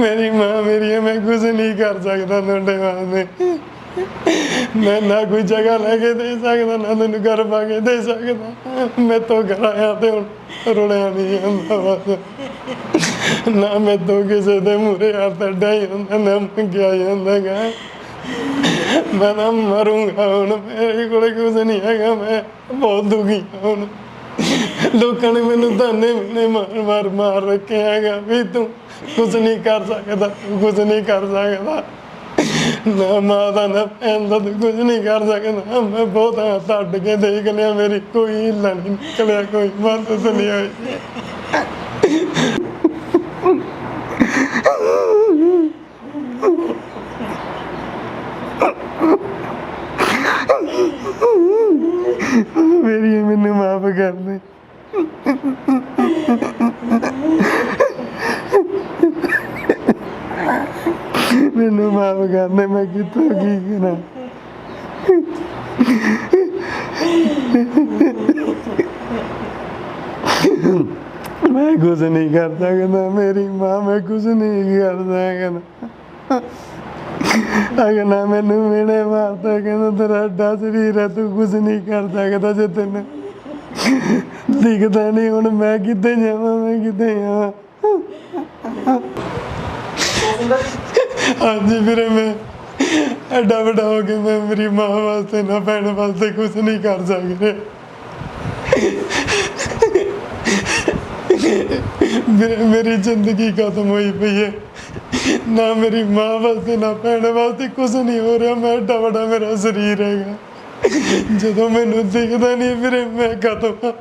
ਮੇਰੀ ਮਾਂ ਮੇਰੀ ਹੈ, ਮੈਂ ਕੁਝ ਨਹੀਂ ਕਰ ਸਕਦਾ ਤੁਹਾਡੇ ਵਾਸਤੇ। ਮੈਂ ਨਾ ਕੋਈ ਜਗ੍ਹਾ ਲੈ ਕੇ ਦੇ ਸਕਦਾ ਨਾ ਤੈਨੂੰ ਘਰ ਪਾ ਕੇ ਦੇ ਸਕਦਾ। ਮੈਂ ਤੋਂ ਕਰਾਇਆ ਤੇ ਹੁਣ ਰੁਲਿਆ ਨਹੀਂ ਜਾਂਦਾ ਬਸ ਨਾ ਮੈਂ ਤੋਂ ਕਿਸੇ ਦੇ ਮੂਰੇ ਹੱਥ ਅੱਡਾਈ ਹੁੰਦਾ ਨਾ ਮੰਗਿਆ ਜਾਂਦਾ ਗਾ। ਮੈਂ ਤਾਂ ਮਰੂੰਗਾ ਹੁਣ ਮੇਰੇ ਕੋਲ ਕੁਝ ਨਹੀਂ ਹੈਗਾ ਮੈਂ ਬਹੁਤ ਦੁਖੀ ਹਾਂ ਹੁਣ। ਲੋਕਾਂ ਨੇ ਮੈਨੂੰ ਤਾਨੇ ਨੇ ਮਾਰ ਮਾਰ ਮਾਰ ਰੱਖਿਆ ਹੈਗਾ ਵੀ ਤੂੰ ਕੁਝ ਨਹੀਂ ਕਰ ਸਕਦਾ ਤੂੰ ਕੁਝ ਨਹੀਂ ਕਰ ਸਕਦਾ। ਨਾ ਮਾਂ ਦਾ ਨਾ ਭੈਣ ਦਾ ਤੂੰ ਕੁਝ ਨਹੀਂ ਕਰ ਸਕਦਾ। ਮੈਂ ਬਹੁਤ ਹੱਥ ਅੱਡ ਕੇ ਦੇਖ ਲਿਆ, ਮੇਰੀ ਕੋਈ ਹਿੱਲਾ ਨਹੀਂ ਨਿਕਲਿਆ, ਕੋਈ ਮਦਦ ਨਹੀਂ ਹੋਈ ਮੇਰੀ ਮੈਨੂੰ ਮਾਫ ਕਰ ਦੇ। ਮੈਨੂੰ ਮਾਫ ਕਰ ਦੇ, ਮੈਂ ਕਿੱਥੋਂ ਕੀ ਕਰਾਂ? ਮੈਂ ਕੁਝ ਨਹੀਂ ਕਰ ਸਕਦਾ, ਮੇਰੀ ਮਾਂ ਮੈਂ ਕੁਝ ਨਹੀਂ ਕਰਦਾ ਕਹਿੰਦਾ ਅਗਰ ਨਾ ਮੈਨੂੰ ਮੇਰੇ ਮਾਰਦਾ ਕਹਿੰਦਾ ਤੇਰਾ ਡਾ ਸਰੀਰ ਹੈ, ਤੂੰ ਕੁਝ ਨਹੀਂ ਕਰ ਸਕਦਾ ਜੇ ਤੈਨੂੰ ਦਿਖਦਾ ਨਹੀਂ ਹੁਣ ਮੈਂ ਕਿੱਥੇ ਜਾਵਾਂ, ਮੈਂ ਕਿੱਥੇ ਜਾਵਾਂ। ਹਾਂਜੀ ਵੀਰੇ ਮੈਂ ਐਡਾ ਵੱਡਾ ਹੋ ਕੇ ਮੈਂ ਮੇਰੀ ਮਾਂ ਵਾਸਤੇ ਨਾ ਭੈਣ ਵਾਸਤੇ ਕੁਝ ਨਹੀਂ ਕਰ ਸਕਦਾ। ਵੀਰੇ ਮੇਰੀ ਜ਼ਿੰਦਗੀ ਖਤਮ ਹੋਈ ਪਈ ਹੈ। ਨਾ ਮੇਰੀ ਮਾਂ ਵਾਸਤੇ, ਨਾ ਭੈਣ ਵਾਸਤੇ ਕੁਝ ਨਹੀਂ ਹੋ ਰਿਹਾ। ਮੈਂ ਐਡਾ ਵੱਡਾ ਮੇਰਾ ਸਰੀਰ ਹੈਗਾ। ਜਦੋਂ ਮੈਨੂੰ ਦਿਖਦਾ ਨਹੀਂ ਵੀਰੇ, ਮੈਂ ਖਤਮ ਹਾਂ।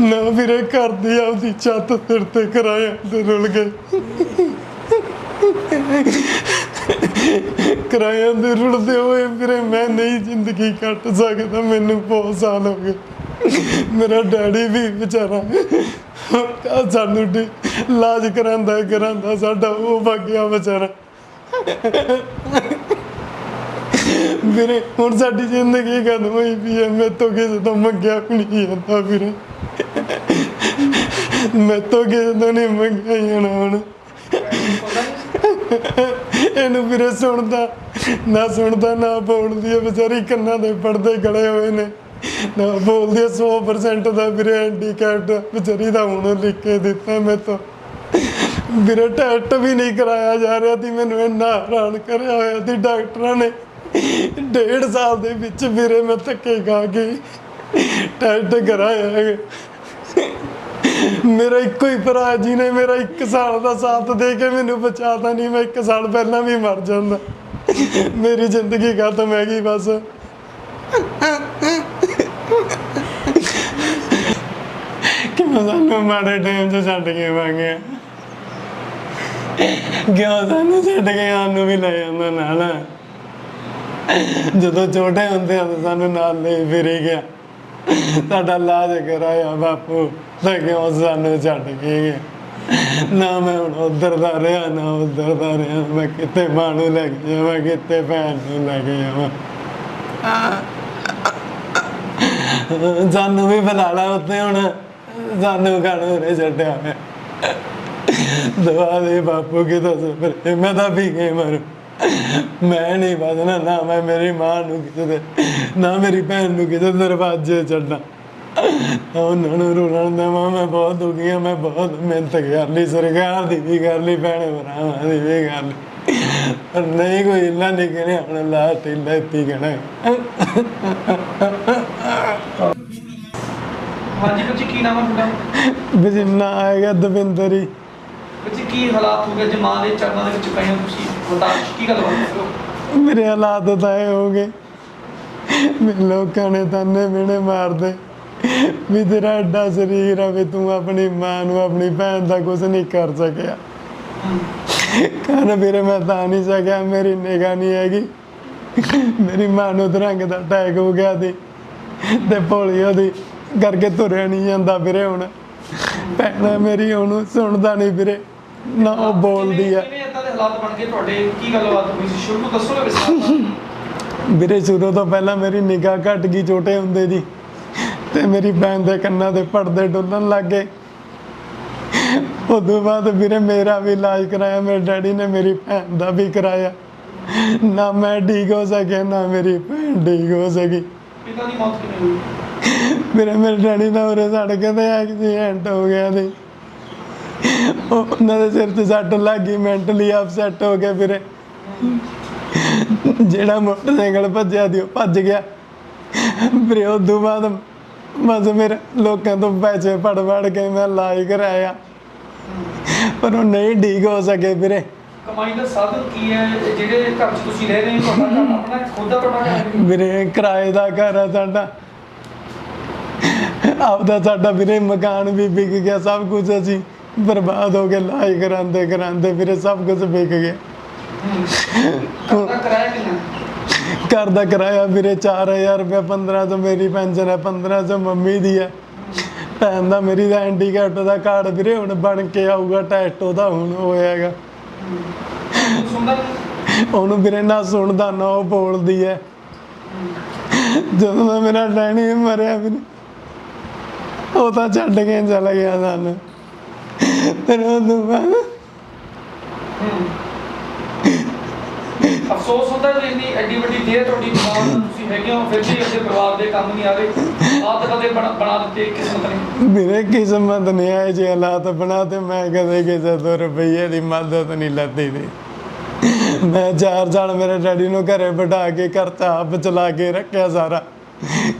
ਨਾ ਵੀਰੇ, ਘਰ ਦੀ ਆਪਦੀ ਛੱਤ ਸਿਰ ਤੇ ਕਰਾਇਆ ਤੇ ਰੁਲ ਗਏ। ਕਿਰਾਇਆ ਦੇ ਰੁਲਦੇ ਹੋਏ ਵੀਰੇ, ਮੈਂ ਨਹੀਂ ਜ਼ਿੰਦਗੀ ਕੱਟ ਸਕਦਾ, ਮੈਨੂੰ ਬਹੁਤ ਸਾਲ ਹੋ ਗਏ। ਮੇਰਾ ਡੈਡੀ ਵੀ ਵਿਚਾਰਾ ਸਾਨੂੰ ਡੀ- ਇਲਾਜ ਕਰਾਂਦਾ ਕਰਾਂਦਾ ਸਾਡਾ ਉਹ ਵਗਿਆ ਵਿਚਾਰਾ। ਵੀਰੇ, ਹੁਣ ਸਾਡੀ ਜ਼ਿੰਦਗੀ ਖਤਮ ਹੋਈ ਪਈ ਹੈ। ਮੈਂ ਤੋਂ ਕਿਸੇ ਤੋਂ ਮੰਗਿਆ ਵੀ ਨਹੀਂ ਜਾਂਦਾ ਵੀਰੇ। ਮੈਂ ਤੋਂ ਕਿਸੇ ਤੋਂ ਨਹੀਂ ਮੰਗਿਆ ਜਾਣਾ ਹੁਣ। ਇਹਨੂੰ ਵੀਰੇ ਸੁਣਦਾ, ਨਾ ਸੁਣਦਾ, ਨਾ ਬੋਲਦੀ ਹੈ। ਵਿਚਾਰੀ ਕੰਨਾਂ ਦੇ ਪਰਦੇ ਗਲੇ ਹੋਏ ਨੇ। ਨਾ ਬੋਲਦੀ ਹੈ। 100% ਦਾ ਵੀਰੇ ਹੈਂਡੀਕੈਪਟ ਵਿਚਾਰੀ ਦਾ ਹੁਣ ਲਿਖ ਕੇ ਦਿੱਤਾ ਮੈਂ ਤਾਂ। ਵੀਰੇ ਟੈਸਟ ਵੀ ਨਹੀਂ ਕਰਾਇਆ ਜਾ ਰਿਹਾ ਸੀ, ਮੈਨੂੰ ਇੰਨਾ ਹੈਰਾਨ ਕਰਿਆ ਹੋਇਆ ਸੀ ਡਾਕਟਰਾਂ ਨੇ। ਡੇਢ ਸਾਲ ਦੇ ਵਿੱਚ ਵੀਰੇ ਮੈਂ ਧੱਕੇ ਖਾ ਕੇ ਟੈਸਟ ਕਰਾਇਆ ਮੇਰਾ ਇੱਕੋ ਹੀ ਭਰਾ ਜੀ ਨੇ ਮੇਰਾ 1 ਸਾਲ ਦਾ ਸਾਥ ਦੇ ਕੇ ਮੈਨੂੰ ਬਚਾਤਾ ਨਹੀਂ, ਮੈਂ 1 ਸਾਲ ਪਹਿਲਾਂ ਵੀ ਮਰ ਜਾਂਦਾ। ਮੇਰੀ ਜ਼ਿੰਦਗੀ ਖਤਮ ਹੈਗੀ ਬਸ। ਮੈਂ ਸਾਨੂੰ ਮਾੜੇ ਟਾਈਮ 'ਚ ਛੱਡ ਕੇ ਵਾਂਗੇ ਕਿਉਂ ਸਾਨੂੰ ਛੱਡ ਕੇ ਸਾਨੂੰ ਵੀ ਲੈ ਜਾਂਦਾ ਨਾਲ? ਜਦੋਂ ਛੋਟੇ ਹੁੰਦੇ ਆ ਤਾਂ ਸਾਨੂੰ ਨਾਲ ਲੈ ਫਿਰੇ ਗਿਆ। ਸਾਡਾ ਲਾਜ ਕਰਾਇਆ ਬਾਪੂ, ਤਾਂ ਕਿਉਂ ਸਾਨੂੰ ਛੱਡ ਕੇ ਗਿਆ? ਨਾ ਮੈਂ ਹੁਣ ਉਧਰ ਦਾ ਰਿਹਾ, ਨਾ ਉਧਰ ਦਾ ਰਿਹਾ। ਮੈਂ ਕਿਤੇ ਮਾਂ ਨੂੰ ਲੈ ਕੇ ਜਾਵਾਂ ਕਿਤੇ ਭੈਣ ਨੂੰ ਲੈ ਕੇ ਜਾਵਾਂ? ਸਾਨੂੰ ਵੀ ਬੁਲਾ ਲਾ ਉੱਤੇ ਹੁਣ। ਸਾਨੂੰ ਕਾਹਨੂੰ ਰੇ ਛੱਡਿਆ? ਮੈਂ ਦਵਾ ਦੇ ਬਾਪੂ ਕੀ ਦੱਸ ਫਿਰ ਮੈਂ ਤਾਂ ਵੀ ਗਈ ਮਰ। ਮੈਂ ਨਹੀਂ ਬਦਨਾ ਨਾ ਮੈਂ ਮੇਰੀ ਮਾਂ ਨੂੰ ਕਿਸੇ ਦੇ ਨਾ ਮੇਰੀ ਭੈਣ ਨੂੰ ਕਿਸੇ ਦਰਵਾਜ਼ੇ ਛੱਡਣਾ ਉਹਨਾਂ ਨੂੰ ਰੋਣ ਦਾ ਮੈਂ ਬਹੁਤ ਦੁਖੀ ਹਾਂ ਮੈਂ ਬਹੁਤ ਮਿਹਨਤ ਕਰ ਲਈ ਸਰਕਾਰ ਦੀ ਵੀ ਕਰ ਲਈ ਭੈਣ ਭਰਾਵਾਂ ਦੀ ਵੀ ਕਰ ਲਈ। ਪਰ ਨਹੀਂ ਕੋਈ ਇੱਲਾ ਨਿਕਲਿਆ ਹੁਣ ਲਾਸਟ ਇੱਲਾ ਇੱਤੀ ਗਣਾ ਹਾਂਜੀ ਬੱਚੀ ਕੀ ਨਾਮ ਹੈ ਤੁਹਾਡਾ? ਬਜਿੰਨਾ ਆਏਗਾ ਦਵਿੰਦਰ ਹੀ। ਬੱਚੀ ਕੀ ਹਾਲਾਤ ਹੋ ਗਏ? ਜੇ ਮਾਂ ਦੇ ਚਰਨਾਂ ਦੇ ਵਿੱਚ ਪਏ ਹੋ ਤੁਸੀਂ? ਬਰਦਾਸ਼ਤ ਕੀ ਗੱਲ ਕਰੋ ਮੇਰੇ ਹਾਲਾਤ ਤਾਂ ਇਹ ਹੋ ਗਏ। ਵੀ ਲੋਕਾਂ ਨੇ ਤਾਨੇ ਮਿਹਣੇ ਮਾਰਦੇ। ਵੀ ਤੇਰਾ ਐਡਾ ਸਰੀਰ ਆ ਵੀ ਤੂੰ ਆਪਣੀ ਮਾਂ ਨੂੰ, ਆਪਣੀ ਭੈਣ ਦਾ ਕੁਝ ਨਹੀਂ ਕਰ ਸਕਿਆ। ਕਾਰਨ ਵੀਰੇ, ਮੈਂ ਤਾਂ ਨਹੀਂ ਸਕਿਆ, ਮੇਰੀ ਨਿਗਾਹ ਨਹੀਂ ਹੈਗੀ। ਮੇਰੀ ਮਾਂ ਨੂੰ ਦਰੰਗ ਦਾ ਟੈਗ ਹੋ ਗਿਆ ਸੀ ਤੇ ਪੋਲੀਓ ਦੀ ਕਰਕੇ ਤੁਰਿਆ ਨਹੀਂ ਜਾਂਦਾ ਵੀਰੇ ਹੁਣ। ਭੈਣ ਮੇਰੀ ਉਹਨੂੰ ਸੁਣਦਾ ਨਹੀਂ ਵੀਰੇ। ਨਾ ਉਹ ਬੋਲਦੀ ਆ। ਕਿਵੇਂ ਇਦਾਂ ਦੇ ਹਾਲਾਤ ਬਣ ਗਏ ਤੁਹਾਡੇ? ਕੀ ਗੱਲਬਾਤ ਹੋਈ ਸੀ? ਸ਼ੁਰੂ ਤੋਂ ਦੱਸੋਗੇ ਵਿਸਥਾਰ ਵੀਰੇ ਸ਼ੁਰੂ ਤੋਂ ਪਹਿਲਾਂ ਮੇਰੀ ਨਿਗਾਹ ਘਟ ਗਈ ਛੋਟੇ ਹੁੰਦੇ ਦੀ। ਤੇ ਮੇਰੀ ਭੈਣ ਦੇ ਕੰਨਾਂ ਦੇ ਪਰਦੇ ਡੁੱਲਣ ਲੱਗ ਗਏ। ਉਦੋਂ ਬਾਅਦ ਵੀਰੇ ਮੇਰਾ ਵੀ ਇਲਾਜ ਕਰਾਇਆ। ਮੇਰੇ ਡੈਡੀ ਨੇ ਮੇਰੀ ਭੈਣ ਦਾ ਵੀ ਕਰਾਇਆ। ਨਾ ਮੈਂ ਠੀਕ ਹੋ ਸਕਿਆ ਨਾ ਮੇਰੀ ਭੈਣ ਠੀਕ ਹੋ ਸਕੀ। ਪਿਤਾ ਦੀ ਮੌਤ ਕਿਵੇਂ ਹੋਈ? ਮੇਰੇ ਮੇਰੇ ਡੈਡੀ ਦਾ ਉਰੇ ਸੜਕ ਤੇ ਐਕਸੀਡੈਂਟ ਹੋ ਗਿਆ ਸੀ। ਉਹਨਾਂ ਦੇ ਸਿਰ ਤੇ ਸੱਟ ਲੱਗ ਗਈ ਮੈਂਟਲੀ ਅਪਸੈਟ ਹੋ ਗਿਆ ਵੀਰੇ। ਜਿਹੜਾ ਮੋਟਰਸਾਈਕਲ ਭੱਜਿਆ ਦੀ ਉਹ ਭੱਜ ਗਿਆ। ਵੀਰੇ ਉਦੋਂ ਬਾਅਦ ਬਸ ਮੇਰੇ ਲੋਕਾਂ ਤੋਂ ਪੈਸੇ ਫੜ ਫੜ ਕੇ ਮੈਂ ਇਲਾਜ ਕਰਾਇਆ। ਪਰ ਉਹ ਨਹੀਂ ਠੀਕ ਹੋ ਸਕੇ ਵੀਰੇ। ਕਮਾਈ ਦਾ ਸਾਧਨ ਕੀ ਹੈ? ਜਿਹੜੇ ਘਰ 'ਚ ਤੁਸੀਂ ਰਹਿ ਰਹੇ ਹੋ ਤੁਹਾਡਾ ਘਰ ਆਪਣਾ ਖੁਦ ਦਾ ਤੁਹਾਡਾ ਘਰ ਹੈ? ਵੀਰੇ ਕਿਰਾਏ ਦਾ ਘਰ ਆ ਸਾਡਾ। ਆਪਦਾ ਸਾਡਾ ਵੀਰੇ ਮਕਾਨ ਵੀ ਵਿਕ ਗਿਆ ਸਭ ਕੁਝ ਅਸੀਂ ਬਰਬਾਦ ਹੋ ਗਏ ਲਾਈ ਕਰਾਂਦੇ ਕਰਾਂਦੇ ਵੀਰੇ ਸਭ ਕੁਝ ਵਿਕ ਗਿਆ। ਘਰ ਦਾ ਕਿਰਾਇਆ ਵੀਰੇ 4000 ਰੁਪਏ 1500 ਮੇਰੀ ਪੈਨਸ਼ਨ ਹੈ 1500 ਮੰਮੀ ਦੀ ਹੈ। ਭੈਣ ਦਾ ਮੇਰੀ ਦਾ ਹੈਂਡੀਕੈਪਟ ਦਾ ਕਾਰਡ ਵੀਰੇ ਹੁਣ ਬਣ ਕੇ ਆਊਗਾ ਟੈਸਟ ਉਹਦਾ ਹੁਣ ਹੋਇਆਗਾ? ਉਹਨੂੰ ਵੀਰੇ ਨਾ ਸੁਣਦਾ ਨਾ ਉਹ ਬੋਲਦੀ ਹੈ। ਜਦੋਂ ਮੇਰਾ ਡੈਡੀ ਮਰਿਆ ਵੀਰੇ ਉਹ ਤਾਂ ਛੱਡ ਕੇ ਚਲਾ ਗਿਆ ਸਾਨੂੰ। ਤੋਂ ਬਾਅਦ ਅਫਸੋਸ ਹੁੰਦਾ ਵੀ ਇੰਨੀ ਐਡੀ ਵੱਡੀ ਦੇਰ ਤੁਹਾਡੀ ਜਮਾਨ ਤੁਸੀਂ ਹੈਗੇ ਹੋ ਫਿਰ ਵੀ ਆਪਣੇ ਪਰਿਵਾਰ ਦੇ ਕੰਮ ਨਹੀਂ ਆ ਰਹੇ ਆਪ ਤਾਂ ਕਦੇ ਬਣਾ ਬਣਾ ਦਿੱਤੇ ਕਿਸਮਤ ਨੇ ਵੀਰੇ ਕਿਸਮਤ ਨਹੀਂ ਆਏ ਜੇ ਹਾਲਾਤ ਬਣਾ ਤੇ ਮੈਂ ਕਦੇ ਕਿਸੇ ਤੋਂ ਰੁਪਈਏ ਦੀ ਮਦਦ ਨਹੀਂ ਲੱਤੀ ਦੀ। ਮੈਂ ਚਾਰ ਸਾਲ ਮੇਰੇ ਡੈਡੀ ਨੂੰ ਘਰੇ ਬਿਠਾ ਕੇ ਖਰਚਾ ਆਪ ਚਲਾ ਕੇ ਰੱਖਿਆ ਸਾਰਾ।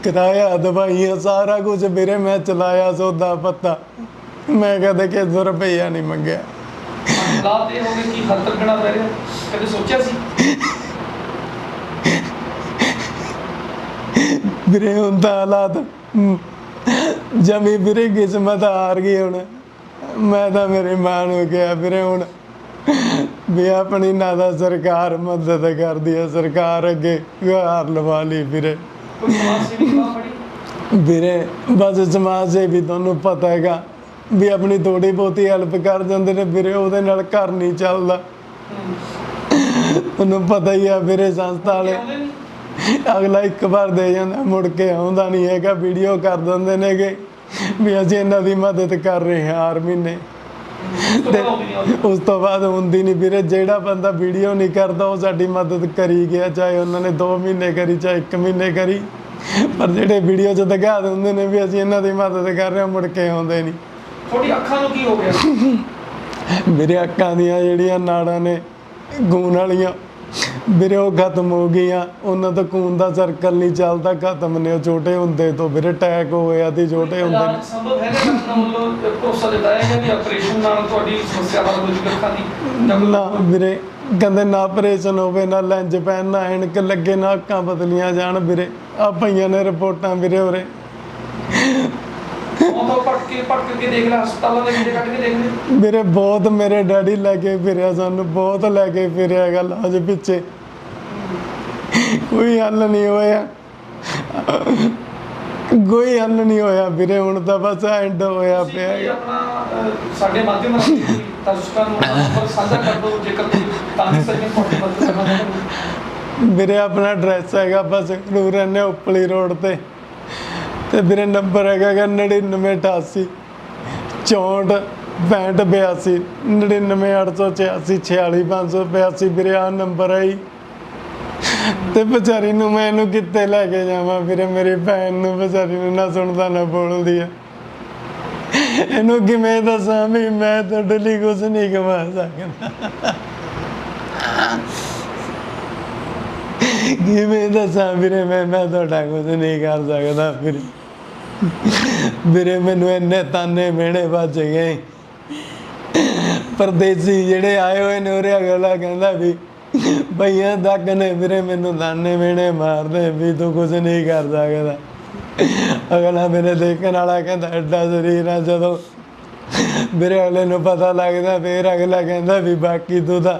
ਕਿਰਾਇਆ ਦਵਾਈਆਂ ਸਾਰਾ ਕੁਝ ਵੀਰੇ ਮੈਂ ਚਲਾਇਆ ਸੌਦਾ ਪੱਤਾ। ਮੈਂ ਕਦੇ ਕਿਸੇ ਤੋਂ ਰੁਪਈਆ ਨਹੀਂ ਮੰਗਿਆ। ਹਾਲਾਤ ਇਹ ਹੋ ਗਏ ਕਿ ਹੱਦ ਤੱਕ ਗਣਾ ਪੈ ਰਿਹਾ? ਕਦੇ ਸੋਚਿਆ ਸੀ? ਵੀਰੇ ਹੁਣ ਤਾਂ ਹਾਲਾਤ ਜਮੀ ਵੀਰੇ ਕਿਸਮਤ ਹਾਰ ਗਈ ਹੁਣ। ਮੈਂ ਤਾਂ ਮੇਰੀ ਮਾਂ ਨੂੰ ਕਿਹਾ ਵੀਰੇ ਹੁਣ ਵੀ ਆਪਣੀ ਨਾ ਤਾਂ ਸਰਕਾਰ ਮਦਦ ਕਰਦੀ ਹੈ ਸਰਕਾਰ ਅੱਗੇ ਗੁਹਾਰ ਲਵਾ ਲਈ ਵੀਰੇ। ਵੀਰੇ ਬਸ ਸਮਾਜ ਸੇ ਵੀ ਤੁਹਾਨੂੰ ਪਤਾ ਹੈਗਾ ਵੀ ਆਪਣੀ ਥੋੜੀ ਬਹੁਤੀ ਹੈਲਪ ਕਰ ਜਾਂਦੇ ਨੇ ਵੀਰੇ, ਉਹਦੇ ਨਾਲ ਘਰ ਨਹੀਂ ਚੱਲਦਾ। ਤੁਹਾਨੂੰ ਪਤਾ ਹੀ ਆ ਵੀਰੇ ਸੰਸਥਾ ਵਾਲੇ। ਅਗਲਾ ਇੱਕ ਵਾਰ ਦੇ ਜਾਂਦਾ, ਮੁੜ ਕੇ ਆਉਂਦਾ ਨਹੀਂ ਹੈਗਾ ਵੀਡੀਓ ਕਰ ਦਿੰਦੇ ਨੇਗੇ ਵੀ ਅਸੀਂ ਇਹਨਾਂ ਦੀ ਮਦਦ ਕਰ ਰਹੇ ਹਾਂ ਹਰ ਮਹੀਨੇ। ਉਸ ਤੋਂ ਬਾਅਦ ਉਸ ਤੋਂ ਬਾਅਦ ਹੁੰਦੀ ਨਹੀਂ ਵੀਰੇ, ਜਿਹੜਾ ਬੰਦਾ ਵੀਡੀਓ ਨਹੀਂ ਕਰਦਾ, ਉਹ ਸਾਡੀ ਮਦਦ ਕਰੀ ਗਿਆ, ਚਾਹੇ ਉਹਨਾਂ ਨੇ 2 ਮਹੀਨੇ ਕਰੀ, ਚਾਹੇ 1 ਮਹੀਨੇ ਕਰੀ। ਪਰ ਜਿਹੜੇ ਵੀਡੀਓ 'ਚ ਦਿਖਾ ਦਿੰਦੇ ਨੇ ਵੀ ਅਸੀਂ ਇਹਨਾਂ ਦੀ ਮਦਦ ਕਰ ਰਹੇ ਹਾਂ, ਮੁੜ ਕੇ ਆਉਂਦੇ ਨਹੀਂ। ਤੁਹਾਡੀ ਅੱਖਾਂ ਨੂੰ ਕੀ ਹੋ ਗਿਆ? ਮੇਰੇ ਅੱਖਾਂ ਦੀਆਂ ਜਿਹੜੀਆਂ ਨਾੜਾਂ ਨੇ ਖੂਨ ਵਾਲੀਆਂ ਵੀਰੇ ਉਹ ਖਤਮ ਹੋ ਗਈਆਂ। ਉਹਨਾਂ ਤੋਂ ਖੂਨ ਦਾ ਸਰਕਲ ਨਹੀਂ ਚੱਲਦਾ ਖਤਮ ਨੇ। ਉਹ ਛੋਟੇ ਹੁੰਦੇ ਤੋਂ ਵੀਰੇ ਅਟੈਕ ਹੋਇਆ ਤੇ ਛੋਟੇ ਹੁੰਦੇ ਨੇ। ਸੰਭਵ ਹੈਗਾ ਡਾਕਟਰਾਂ ਵੱਲੋਂ ਭਰੋਸਾ ਦਿੱਤਾ ਹੈ ਕਿ ਆਪਰੇਸ਼ਨ ਨਾਲ ਤੁਹਾਡੀ ਸਮੱਸਿਆ ਹੱਲ ਹੋ ਜੂਗੀ ਅੱਖਾਂ ਦੀ? ਨਾ ਵੀਰੇ ਕਹਿੰਦੇ ਨਾ ਆਪਰੇਸ਼ਨ ਹੋਵੇ ਨਾ ਲੈਂਜ ਪੈਣ ਨਾ ਐਨਕ ਲੱਗੇ ਨਾ ਅੱਖਾਂ ਬਦਲੀਆਂ ਜਾਣ ਵੀਰੇ। ਆ ਪਈਆਂ ਨੇ ਰਿਪੋਰਟਾਂ ਵੀਰੇ ਉਰੇ। ਉਹ ਤਾਂ ਪੜਕ ਕੇ ਪੜਕ ਕੇ ਦੇਖ ਲੈ ਹਸਪਤਾਲਾਂ ਦੇ ਵੀਡੀਓ ਕੱਢ ਕੇ ਦੇਖ ਲੈ। ਵੀਰੇ ਬਹੁਤ ਮੇਰੇ ਡੈਡੀ ਲੈ ਕੇ ਫਿਰਿਆ ਸਾਨੂੰ ਬਹੁਤ ਲੈ ਕੇ ਫਿਰਿਆ ਗੱਲ ਅਜ ਪਿੱਛੇ। ਕੋਈ ਹੱਲ ਨਹੀਂ ਹੋਇਆ। ਕੋਈ ਹੱਲ ਨਹੀਂ ਹੋਇਆ ਵੀਰੇ ਹੁਣ ਤਾਂ ਬਸ ਐਂਡ ਹੋਇਆ ਤੁਸੀਂ ਪਿਆ ਹੈਗਾ। ਆਪਣਾ ਅਹ, ਸਾਡੇ ਮਾਧਿਅਮ ਰਾਹੀਂ ਦਰਸ਼ਕਾਂ ਨੂੰ ਸਾਂਝਾ ਕਰ ਦਿਓ ਜੇਕਰ ਕੋਈ ਤਾਂ ਕਿ ਸੱਜਣ ਤੁਹਾਡੀ ਮਦਦ ਕਰਨਾ ਚਾਹੁੰਦੇ ਵੀਰੇ ਆਪਣਾ ਐਡਰੈਸ ਹੈਗਾ ਬਸ ਨੂੰ ਰਹਿੰਦੇ ਉਪਲੀ ਰੋਡ ਤੇ। ਤੇ ਵੀਰੇ ਨੰਬਰ ਹੈਗਾ ਗਾ 9988 64 65 82 99886 46582 ਵੀਰੇ ਆ ਨੰਬਰ ਹੈ ਜੀ। ਤੇ ਵਿਚਾਰੀ ਨੂੰ ਮੈਂ ਇਹਨੂੰ ਕਿੱਥੇ ਲੈ ਕੇ ਜਾਵਾਂ ਵੀਰੇ, ਮੇਰੀ ਭੈਣ ਨੂੰ ਵਿਚਾਰੀ ਨੂੰ ਨਾ ਸੁਣਦਾ, ਨਾ ਬੋਲਦੀ ਆ। ਇਹਨੂੰ ਕਿਵੇਂ ਦੱਸਾਂ ਵੀ ਮੈਂ ਤੁਹਾਡੇ ਲਈ ਕੁਝ ਨਹੀਂ ਕਮਾ ਸਕਦਾ। ਕਿਵੇਂ ਦੱਸਾਂ ਵੀਰੇ ਮੈਂ ਮੈਂ ਤੁਹਾਡਾ ਕੁਝ ਨਹੀਂ ਕਰ ਸਕਦਾ ਵੀਰੇ। ਵੀਰੇ, ਮੈਨੂੰ ਇੰਨੇ ਤਾਨੇ ਮਿਹਣੇ ਵੱਜ ਗਏ। ਪਰਦੇਸੀ ਜਿਹੜੇ ਆਏ ਹੋਏ ਨੇ ਉਹਰੇ ਅਗਲਾ ਕਹਿੰਦਾ ਵੀ ਭਈਆ ਦੱਕ ਨੇ, ਵੀਰੇ ਮੈਨੂੰ ਤਾਨੇ ਮਿਹਣੇ ਮਾਰਦੇ ਵੀ ਤੂੰ ਕੁਝ ਨਹੀਂ ਕਰ ਸਕਦਾ। ਅਗਲਾ ਮੇਰੇ ਦੇਖਣ ਵਾਲਾ ਕਹਿੰਦਾ, ਐਡਾ ਸਰੀਰ ਆ ਜਦੋਂ। ਮੇਰੇ ਅਗਲੇ ਨੂੰ ਪਤਾ ਲੱਗਦਾ, ਫੇਰ ਅਗਲਾ ਕਹਿੰਦਾ ਵੀ ਬਾਕੀ ਤੂੰ ਤਾਂ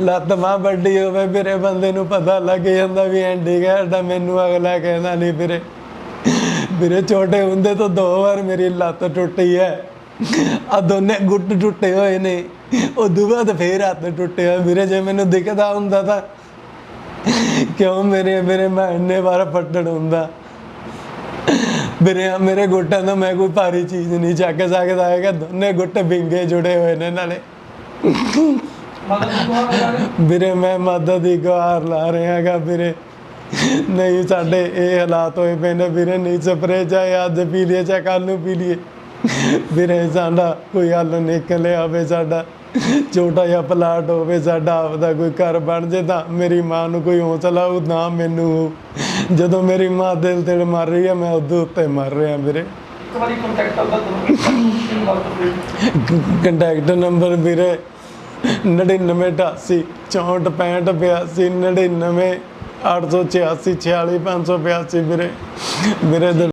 ਲੱਤ ਮਾਂ ਵੱਡੀ ਹੋਵੇ ਮੇਰੇ ਬੰਦੇ ਨੂੰ ਪਤਾ ਲੱਗ ਜਾਂਦਾ ਵੀ ਐਂਡੀ ਦਾ ਮੈਨੂੰ ਅਗਲਾ ਕਹਿੰਦਾ ਨਹੀਂ ਵੀਰੇ। ਵੀਰੇ ਛੋਟੇ ਹੁੰਦੇ ਤੋਂ ਦੋ ਵਾਰ ਮੇਰੀ ਲੱਤ ਟੁੱਟੀ ਹੈ। ਆ ਦੋਨੇ ਗੁੱਟ ਟੁੱਟੇ ਹੋਏ ਨੇ। ਉਦੋਂ ਬਾਅਦ ਫੇਰ ਹੱਥ ਟੁੱਟਿਆ ਵੀਰੇ ਜੇ ਮੈਨੂੰ ਦਿਖਦਾ ਹੁੰਦਾ ਤਾਂ ਕਿਉਂ ਮੇਰੇ ਮੇਰੇ ਮੈਂ ਇੰਨੇ ਵਾਰ ਫੱਟੜ ਹੁੰਦਾ? ਆਹ ਮੇਰੇ ਗੁੱਟਾਂ ਦਾ ਮੈਂ ਕੋਈ ਭਾਰੀ ਚੀਜ਼ ਨਹੀਂ ਚੱਕ ਸਕਦਾ ਹੈਗਾ। ਦੋਨੇ ਗੁੱਟ ਵਿੰਗੇ ਜੁੜੇ ਹੋਏ ਨੇ ਨਾਲੇ। ਵੀਰੇ ਮੈਂ ਮਦਦ ਦੀ ਗੁਹਾਰ ਲਾ ਰਿਹਾ ਹੈਗਾ ਵੀਰੇ। ਨਹੀਂ ਸਾਡੇ ਇਹ ਹਾਲਾਤ ਹੋਏ ਪਏ ਨੇ ਵੀਰੇ ਨਹੀਂ ਸਪਰੇ ਚਾਹੇ ਅੱਜ ਪੀ ਲਈਏ ਚਾਹੇ ਕੱਲ ਨੂੰ ਪੀ ਲਈਏ। ਵੀਰੇ ਸਾਡਾ ਕੋਈ ਹੱਲ ਨਿਕਲ ਆਵੇ ਸਾਡਾ ਛੋਟਾ ਜਿਹਾ ਪਲਾਟ ਹੋਵੇ ਸਾਡਾ ਆਪਦਾ ਕੋਈ ਘਰ ਬਣ ਜੇ ਤਾਂ ਮੇਰੀ ਮਾਂ ਨੂੰ ਕੋਈ ਹੌਸਲਾ ਉਹ ਨਾ ਮੈਨੂੰ। ਜਦੋਂ ਮੇਰੀ ਮਾਂ ਦਿਲ ਤੇ ਮਰ ਰਹੀ ਹੈ ਮੈਂ ਉਹਦੇ ਉੱਤੇ ਮਰ ਰਿਹਾ ਵੀਰੇ। ਵਾਰੀ ਕੰਟੈਕਟ ਕਰਦੇ ਕੰਟੈਕਟ ਨੰਬਰ ਵੀਰੇ 9988 64 65 82 99 886 46582 ਵੀਰੇ ਵੀਰੇ